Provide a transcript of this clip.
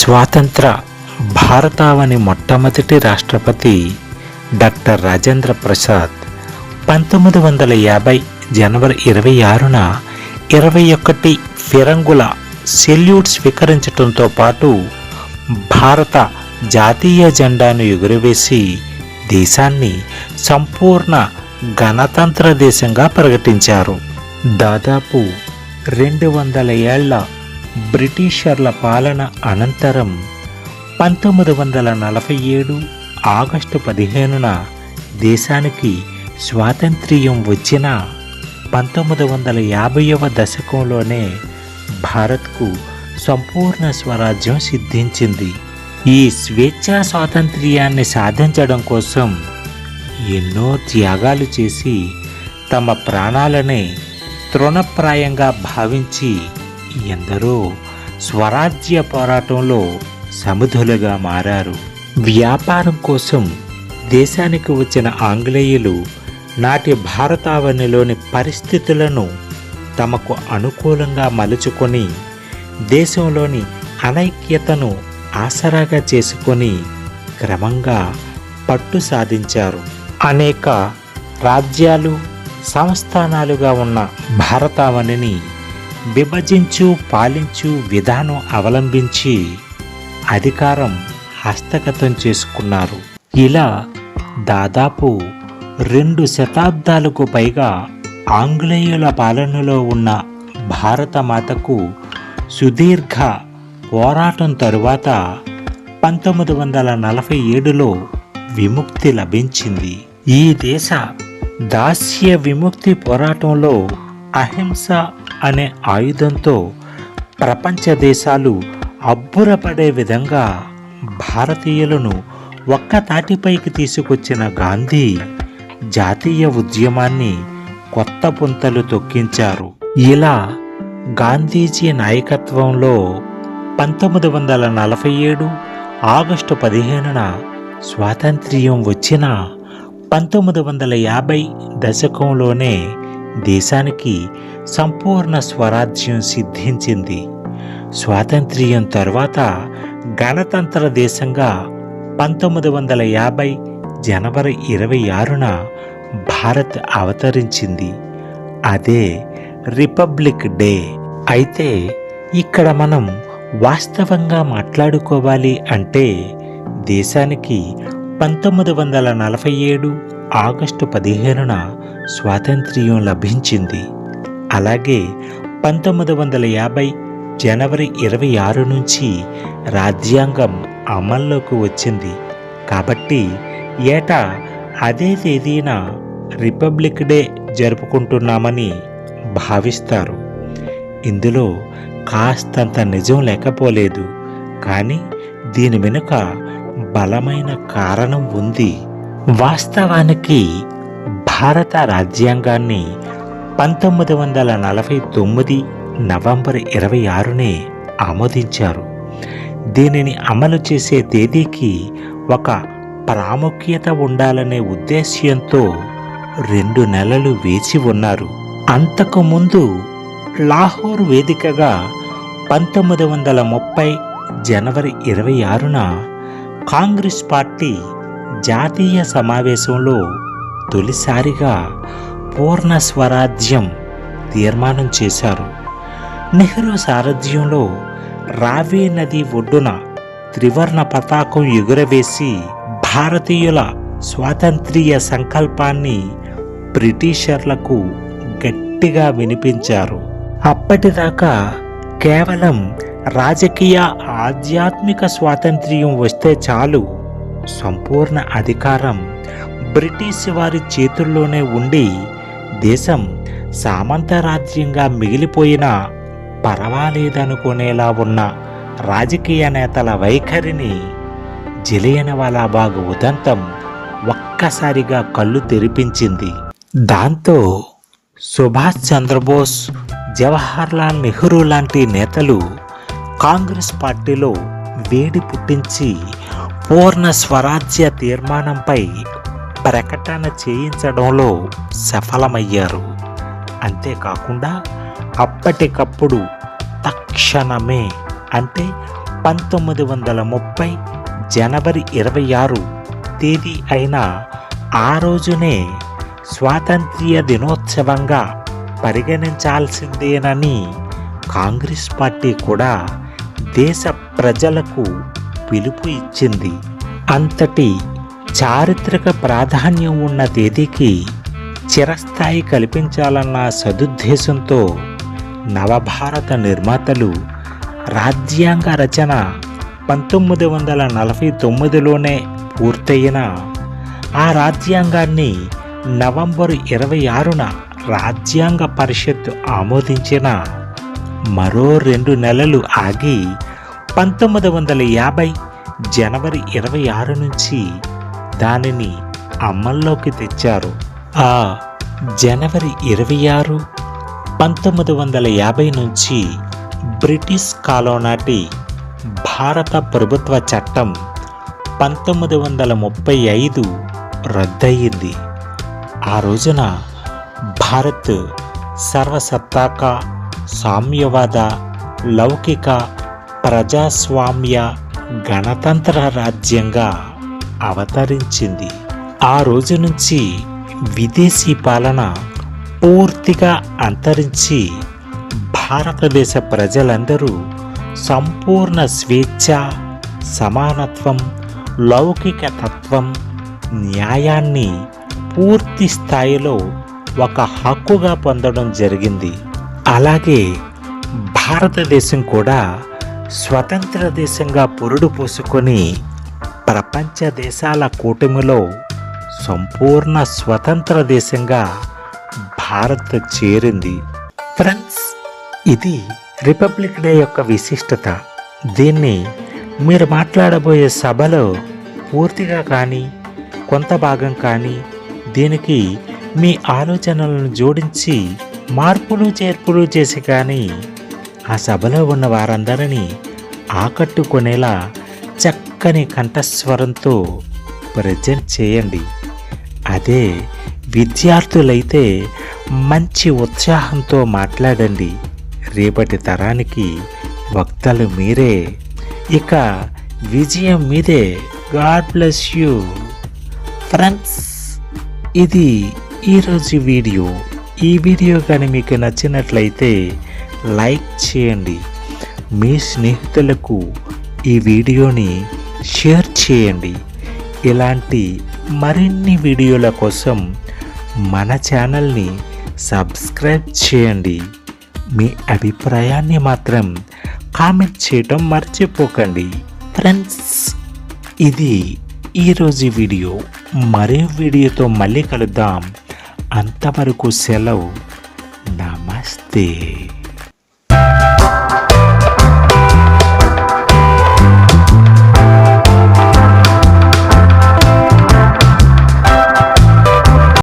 స్వాతంత్ర భారతావని మొట్టమొదటి రాష్ట్రపతి డాక్టర్ రాజేంద్ర ప్రసాద్ పంతొమ్మిది వందల యాభై జనవరి ఇరవై ఆరున ఇరవై ఒకటి ఫిరంగుల సెల్యూట్ స్వీకరించడంతో పాటు భారత జాతీయ జెండాను ఎగురవేసి దేశాన్ని సంపూర్ణ గణతంత్ర దేశంగా ప్రకటించారు. దాదాపు రెండు వందల ఏళ్ళ బ్రిటిషర్ల పాలన అనంతరం పంతొమ్మిది వందల నలభై ఏడు ఆగస్టు పదిహేనున దేశానికి స్వాతంత్ర్యం వచ్చిన పంతొమ్మిది వందల యాభైవ దశకంలోనే భారత్కు సంపూర్ణ స్వరాజ్యం సిద్ధించింది. ఈ స్వేచ్ఛా స్వాతంత్ర్యాన్ని సాధించడం కోసం ఎన్నో త్యాగాలు చేసి తమ ప్రాణాలనే తృణప్రాయంగా భావించి ఎందరో స్వరాజ్య పోరాటంలో సముధులుగా మారారు. వ్యాపారం కోసం దేశానికి వచ్చిన ఆంగ్లేయులు నాటి భారతావనిలోని పరిస్థితులను తమకు అనుకూలంగా మలుచుకొని దేశంలోని అనైక్యతను ఆసరాగా చేసుకొని క్రమంగా పట్టు సాధించారు. అనేక రాజ్యాలు సంస్థానాలుగా ఉన్న భారతావనిని విభజించు పాలించు విధానం అవలంబించి అధికారం హస్తగతం చేసుకున్నారు. ఇలా దాదాపు రెండు శతాబ్దాలకు పైగా ఆంగ్లేయుల పాలనలో ఉన్న భారతమాతకు సుదీర్ఘ పోరాటం తరువాత పంతొమ్మిది వందల నలభై ఏడులో విముక్తి లభించింది. ఈ దేశ దాస్య విముక్తి పోరాటంలో అహింస అనే ఆయుధంతో ప్రపంచ దేశాలు అబ్బురపడే విధంగా భారతీయులను ఒక్క తాటిపైకి తీసుకొచ్చిన గాంధీ జాతీయ ఉద్యమాన్ని కొత్త పుంతలు తొక్కించారు. ఇలా గాంధీజీ నాయకత్వంలో పంతొమ్మిది వందల నలభై ఏడు ఆగస్టు పదిహేనున స్వాతంత్ర్యం వచ్చిన పంతొమ్మిది వందల యాభై దశకంలోనే దేశానికి సంపూర్ణ స్వరాజ్యం సిద్ధించింది. స్వాతంత్ర్యం తర్వాత గణతంత్ర దేశంగా పంతొమ్మిది వందల యాభై జనవరి ఇరవై ఆరున భారత్ అవతరించింది. అదే రిపబ్లిక్ డే. అయితే ఇక్కడ మనం వాస్తవంగా మాట్లాడుకోవాలి అంటే దేశానికి పంతొమ్మిది వందల నలభై ఏడు ఆగస్టు పదిహేనున స్వాతంత్ర్యం లభించింది. అలాగే పంతొమ్మిది వందల యాభై జనవరి ఇరవై ఆరు నుంచి రాజ్యాంగం అమల్లోకి వచ్చింది. కాబట్టి ఏటా అదే తేదీన రిపబ్లిక్ డే జరుపుకుంటున్నామని భావిస్తారు. ఇందులో కాస్తంత నిజం లేకపోలేదు. కానీ దీని వెనుక బలమైన కారణం ఉంది. వాస్తవానికి భారత రాజ్యాంగాన్ని పంతొమ్మిది వందల నలభై తొమ్మిది నవంబర్ ఇరవై ఆరునే ఆమోదించారు. దీనిని అమలు చేసే తేదీకి ఒక ప్రాముఖ్యత ఉండాలనే ఉద్దేశ్యంతో రెండు నెలలు వేచి ఉన్నారు. అంతకుముందు లాహోర్ వేదికగా పంతొమ్మిది వందల ముప్పై జనవరి ఇరవై ఆరున కాంగ్రెస్ పార్టీ జాతీయ సమావేశంలో తొలిసారిగా పూర్ణ స్వరాజ్యం తీర్మానం చేశారు. నెహ్రూ సారథ్యంలో రావి నది ఒడ్డున త్రివర్ణ పతాకం ఎగురవేసి భారతీయుల స్వాతంత్ర్య సంకల్పాన్ని బ్రిటిషర్లకు గట్టిగా వినిపించారు. అప్పటిదాకా కేవలం రాజకీయ ఆధ్యాత్మిక స్వాతంత్ర్యం వస్తే చాలు సంపూర్ణ అధికారం బ్రిటిష్ వారి చేతుల్లోనే ఉండి దేశం సామంతరాజ్యంగా మిగిలిపోయినా పర్వాలేదనుకునేలా ఉన్న రాజకీయ నేతల వైఖరిని జిలియన వాలాబాగ్ ఉదంతం ఒక్కసారిగా కళ్ళు తెరిపించింది. దాంతో సుభాష్ చంద్రబోస్ జవహర్లాల్ నెహ్రూ లాంటి నేతలు కాంగ్రెస్ పార్టీలో వేడి పుట్టించి పూర్ణ స్వరాజ్య తీర్మానంపై ప్రకటన చేయించడంలో సఫలమయ్యారు. అంతేకాకుండా అప్పటికప్పుడు తక్షణమే అంటే పంతొమ్మిది వందల ముప్పై జనవరి ఇరవై ఆరు తేదీ అయిన ఆ రోజునే స్వాతంత్ర్య దినోత్సవంగా పరిగణించాల్సిందేనని కాంగ్రెస్ పార్టీ కూడా దేశ ప్రజలకు పిలుపు ఇచ్చింది. అంతటి చారిత్రక ప్రాధాన్యం ఉన్న తేదీకి చిరస్థాయి కల్పించాలన్న సదుద్దేశంతో నవభారత నిర్మాతలు రాజ్యాంగ రచన పంతొమ్మిది వందల నలభై తొమ్మిదిలోనే పూర్తయిన ఆ రాజ్యాంగాన్ని నవంబర్ ఇరవై ఆరున రాజ్యాంగ పరిషత్ ఆమోదించిన మరో రెండు నెలలు ఆగి పంతొమ్మిది వందల యాభై జనవరి ఇరవై ఆరు నుంచి దానిని అమల్లోకి తెచ్చారు. ఆ జనవరి ఇరవై ఆరు పంతొమ్మిది వందల యాభై నుంచి బ్రిటిష్ కాలం నాటి భారత ప్రభుత్వ చట్టం పంతొమ్మిది వందల ముప్పై ఐదు రద్దయింది. ఆ రోజున భారత్ సర్వసత్తాక సామ్యవాద లౌకిక ప్రజాస్వామ్య గణతంత్ర రాజ్యంగా అవతరించింది. ఆ రోజు నుంచి విదేశీ పాలన పూర్తిగా అంతరించి భారతదేశ ప్రజలందరూ సంపూర్ణ స్వేచ్ఛ సమానత్వం లౌకిక తత్వం న్యాయాన్ని పూర్తి స్థాయిలో ఒక హక్కుగా పొందడం జరిగింది. అలాగే భారతదేశం కూడా స్వతంత్ర దేశంగా పురుడు పోసుకొని ప్రపంచ దేశాల కూటమిలో సంపూర్ణ స్వతంత్ర దేశంగా భారత్ చేరింది. ఫ్రెండ్స్ ఇది రిపబ్లిక్ డే యొక్క విశిష్టత. దీన్ని మీరు మాట్లాడబోయే సభలో పూర్తిగా కానీ కొంత భాగం కానీ దీనికి మీ ఆలోచనలను జోడించి మార్పులు చేర్పులు చేసి కానీ ఆ సభలో ఉన్న వారందరినీ ఆకట్టుకునేలా చక్కని కంఠస్వరంతో ప్రజెంట్ చేయండి. అదే విద్యార్థులైతే మంచి ఉత్సాహంతో మాట్లాడండి. రేపటి తరానికి వక్తలు మీరే. ఇక విజయం మీదే. God bless you. ఫ్రెండ్స్ ఇది ఈరోజు వీడియో. ఈ వీడియో కానీ మీకు నచ్చినట్లయితే లైక్ చేయండి. మీ స్నేహితులకు ఈ వీడియోని షేర్ చేయండి. ఇలాంటి మరిన్ని వీడియోల కోసం మన ఛానల్ని సబ్స్క్రైబ్ చేయండి. మీ అభిప్రాయాన్ని మాత్రం కామెంట్ చేయటం మర్చిపోకండి. ఫ్రెండ్స్ ఇది ఈరోజు వీడియో. మరో వీడియోతో మళ్ళీ కలుద్దాం. అంతవరకు సెలవు. నమస్తే.